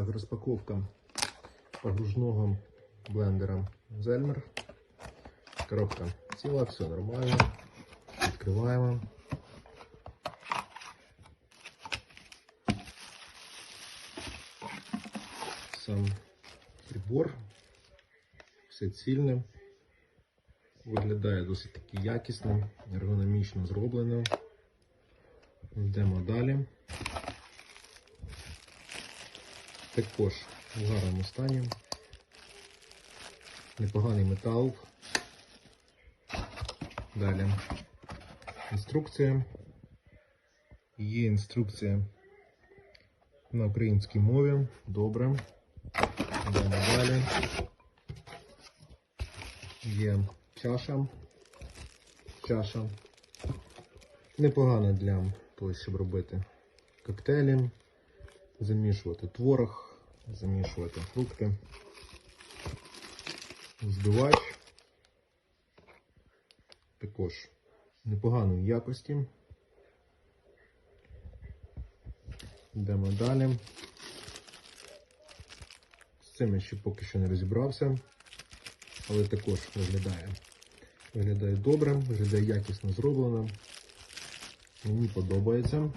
Так, розпаковка погружного блендера Зельмер. Коробка ціла, все нормально. Відкриваємо. Сам прибор. Все цільне. Виглядає досить таки якісно, ергономічно зроблено. Йдемо далі. Також в гарному стані. Непоганий метал. Далі. Інструкція. Є інструкція на українській мові. Добре. Йдемо далі. Є чаша. Чаша. Непогана для того, щоб робити коктейлі, замішувати творог, замішувати фрукти. Збивач. Також непоганої якості. Йдемо далі. З цим я ще поки що не розібрався, але також виглядає. Виглядає добре, виглядає якісно зроблено. Мені подобається.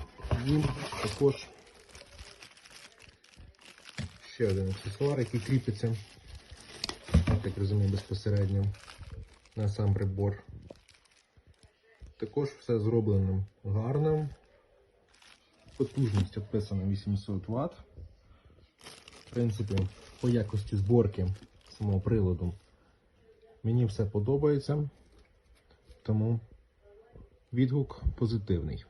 І також ще один аксесуар, який кріпиться, я так розумію, безпосередньо на сам прибор. Також все зроблено гарно. Потужність описана 800 Вт. В принципі, по якості зборки самого приладу мені все подобається, тому відгук позитивний.